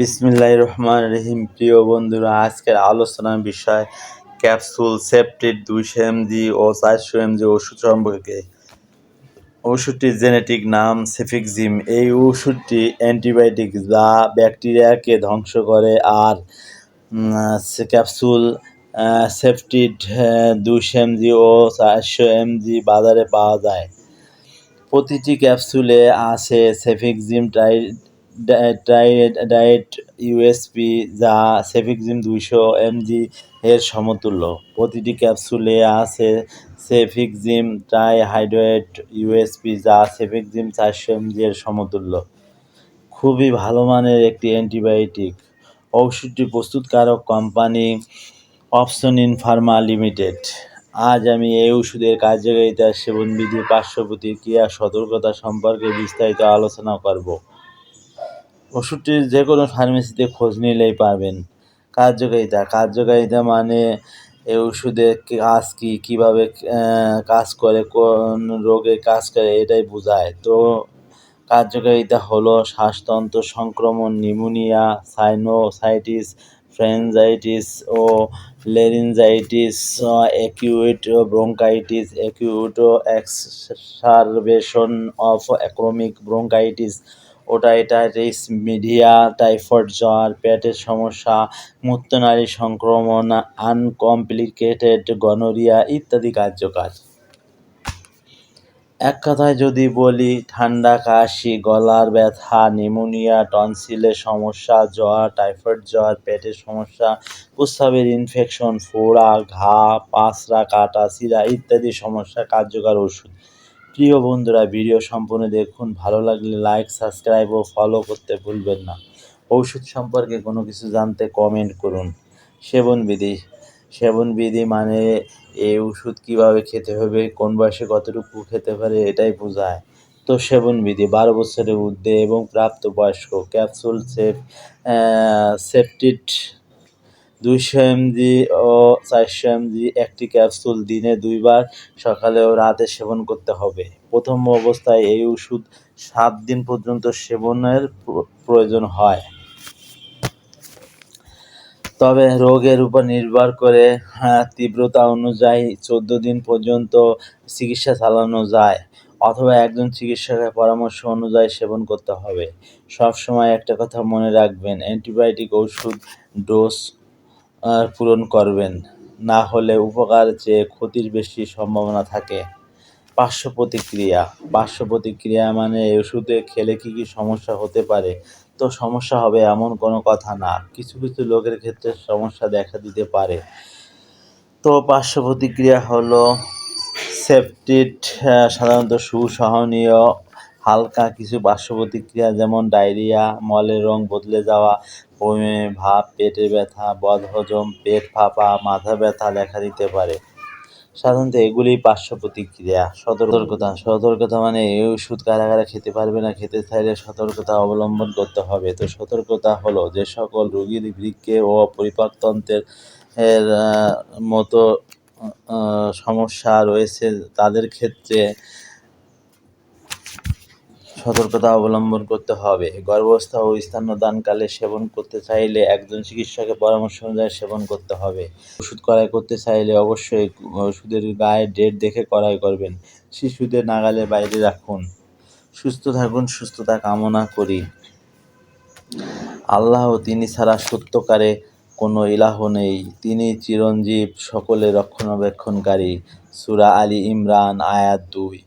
বিসমিল্লাহ রহমান রহিম। প্রিয় বন্ধুরা, আজকের আলোচনার বিষয় ক্যাপসুল সেপটিড দুইশো এমজি ও চারশো এমজি ওষুধ সম্পর্কে। ওষুধটির জেনেটিক নাম সেফিকজিম এই ওষুধটি অ্যান্টিবায়োটিক যা ব্যাকটেরিয়াকে ধ্বংস করে আর ক্যাপসুল সেপটিড দুইশো এমজি ও চারশো এমজি বাজারে পাওয়া যায়। প্রতিটি ক্যাপসুলে আছে সেফিকজিম ট্রাই ডায়েট, ইউএসপি, যা সেফিকজিম দুইশো এমজি এর সমতুল্য। প্রতিটি ক্যাপসুলে আছে সেফিকজিম ট্রাইহাইড্রেট, ইউএসপি, যা সেফিকজিম চারশো এমজি এর সমতুল্য। খুবই ভালো মানের একটি অ্যান্টিবায়োটিক। ঔষধটি প্রস্তুতকারক কোম্পানি অপশনিন ফার্মা লিমিটেড। আজ আমি এই ওষুধের কার্যকারিতা সেবনবিধি পার্শ্ব প্রতিক্রিয়া সতর্কতা সম্পর্কে বিস্তারিত আলোচনা করব। ওষুধটির যে কোনো ফার্মেসিতে খোঁজ নিলেই পাবেন। কার্যকারিতা কার্যকারিতা মানে এই ওষুধের কাজ কী, কীভাবে কাজ করে, কোন রোগে কাজ করে এটাই বোঝায়। তো কার্যকারিতা হলো শ্বাসতন্ত্র সংক্রমণ pneumonia sinusitis pharyngitis O laryngitis acute bronchitis acute exacerbation of chronic bronchitis otitis media typhoid জ্বর, পেটের সমস্যা মূত্রনালী সংক্রমণ আনকমপ্লিকেটেড গনোরিয়া ইত্যাদি কার্যকার এক কথায় যদি বলি, ঠান্ডা, কাশি, গলার ব্যথা নিউমোনিয়া টনসিলের সমস্যা, জ্বর টাইফয়েড জ্বর, পেটের সমস্যা, প্রস্রাবের ইনফেকশন ফোড়া, ঘা পাঁচড়া কাটা চিরা ইত্যাদি সমস্যা কার্যকর ওষুধ। প্রিয় বন্ধুরা, ভিডিও সম্পূর্ণ দেখুন। ভালো লাগলে লাইক সাবস্ক্রাইব ও ফলো করতে ভুলবেন না। ঔষধ সম্পর্কে কোনো কিছু জানতে কমেন্ট করুন। সেবনবিধি সেবনবিধি মানে এই ওষুধ কীভাবে খেতে হবে, কোন বয়সে কতটুকু খেতে পারে এটাই বোঝায়। তো সেবনবিধি বারো বছরের ঊর্ধ্বে এবং প্রাপ্তবয়স্ক ক্যাপসুল সেফ সেপটিড দুইশো এমজি ও চারশো এমজি একটি ক্যাপসুল দিনে দুইবার সকালে ও রাতে সেবন করতে হবে। প্রথম অবস্থায় এই ওষুধ সাত দিন পর্যন্ত সেবনের প্রয়োজন হয়। তবে রোগের উপর নির্ভর করে হ্যাঁ, তীব্রতা অনুযায়ী চোদ্দ দিন পর্যন্ত চিকিৎসা চালানো যায় অথবা একজন চিকিৎসকের পরামর্শ অনুযায়ী সেবন করতে হবে। সবসময় একটা কথা মনে রাখবেন অ্যান্টিবায়োটিক ওষুধ ডোজ পূরণ করবেন। না হলে উপকার চেয়ে ক্ষতির বেশি সম্ভাবনা থাকে। পার্শ্ব প্রতিক্রিয়া পার্শ্ব প্রতিক্রিয়া মানে ওষুধে খেলে কি কি সমস্যা হতে পারে? তো সমস্যা হবে এমন কোনো কথা না। কিছু কিছু লোকের ক্ষেত্রে সমস্যা দেখা দিতে পারে। তো পার্শ্ব প্রতিক্রিয়া হলো সেপটিড সাধারণত সুসহনীয় হালকা কিছু পার্শ্ব প্রতিক্রিয়া যেমন ডায়রিয়া, মলের রং বদলে যাওয়া, বমি, ভাব পেটে ব্যথা, বদহজম, পেট ফাঁপা, মাথা ব্যথা দেখা দিতে পারে। সাধারণত এগুলি পার্শ্ব প্রতিক্রিয়া সতর্কতা। সতর্কতা মানে এই ওষুধ কারা কারা খেতে পারবে না খেতে চাইলে সতর্কতা অবলম্বন করতে হবে। তো সতর্কতা হলো যে সকল রোগীর বৃক্কে ও পরিপাকতন্ত্রের মতো সমস্যা রয়েছে, তাদের ক্ষেত্রে সতর্কতা অবলম্বন করতে হবে। গর্ভাবস্থা ও স্তন্যদানকালে সেবন করতে চাইলে একজন চিকিৎসকের পরামর্শ অনুযায়ী সেবন করতে হবে। ওষুধ ক্রয় করতে চাইলে অবশ্যই ওষুধের গায়ে ডেট দেখে ক্রয় করবেন। শিশুদের নাগালের বাইরে রাখুন। সুস্থ থাকুন, সুস্থতা কামনা করি। আল্লাহ তিনি ছাড়া সত্যকারে কোনো ইলাহ নেই। তিনি চিরঞ্জীব সকলে রক্ষণাবেক্ষণকারী। সুরা আলী ইমরান, আয়াত দুই।